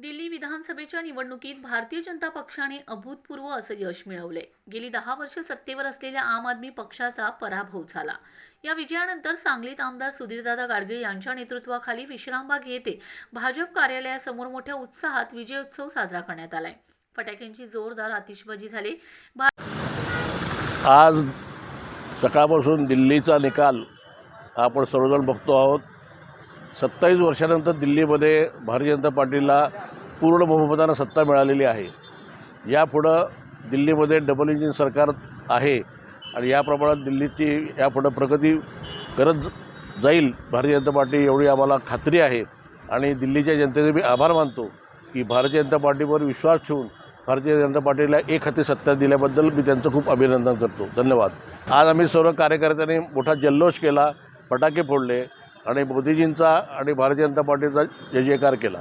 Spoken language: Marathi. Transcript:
दिल्ली विधानसभेच्या निवडणुकीत भारतीय जनता पक्षाने अभूतपूर्व असं यश मिळवले. गेली दहा वर्ष सत्तेवर असलेल्या आम आदमी पक्षाचा पराभव झाला. या विजयानंतर सांगलीत आमदार सुधीरदादा गाडगे यांच्या नेतृत्वाखाली विश्रामबाग येथे भाजप कार्यालयासमोर मोठ्या उत्साहात विजयोत्सव साजरा करण्यात आलाय. फटाक्यांची जोरदार आतिषबाजी झाली. आज सकाळपासून दिल्लीचा निकाल आपण सर्वजण बघतो आहोत. सत्तावीस वर्षानंतर दिल्लीमध्ये भारतीय जनता पार्टीला पूर्ण बहुमतानं सत्ता मिळालेली आहे. यापुढं दिल्लीमध्ये डबल इंजिन सरकार आहे आणि या प्रमाणात दिल्लीची यापुढं प्रगती करत जाईल भारतीय जनता पार्टी एवढी आम्हाला खात्री आहे. आणि दिल्लीच्या जनतेचे मी आभार मानतो की भारतीय जनता पार्टीवर विश्वास ठेवून भारतीय जनता पार्टीला एक हाती सत्ता दिल्याबद्दल मी त्यांचं खूप अभिनंदन करतो. धन्यवाद. आज आम्ही सर्व कार्यकर्त्यांनी मोठा जल्लोष केला फटाके फोडले. आणि मोदीजींचा आणि भारतीय जनता पार्टीचा जय जयकार केला.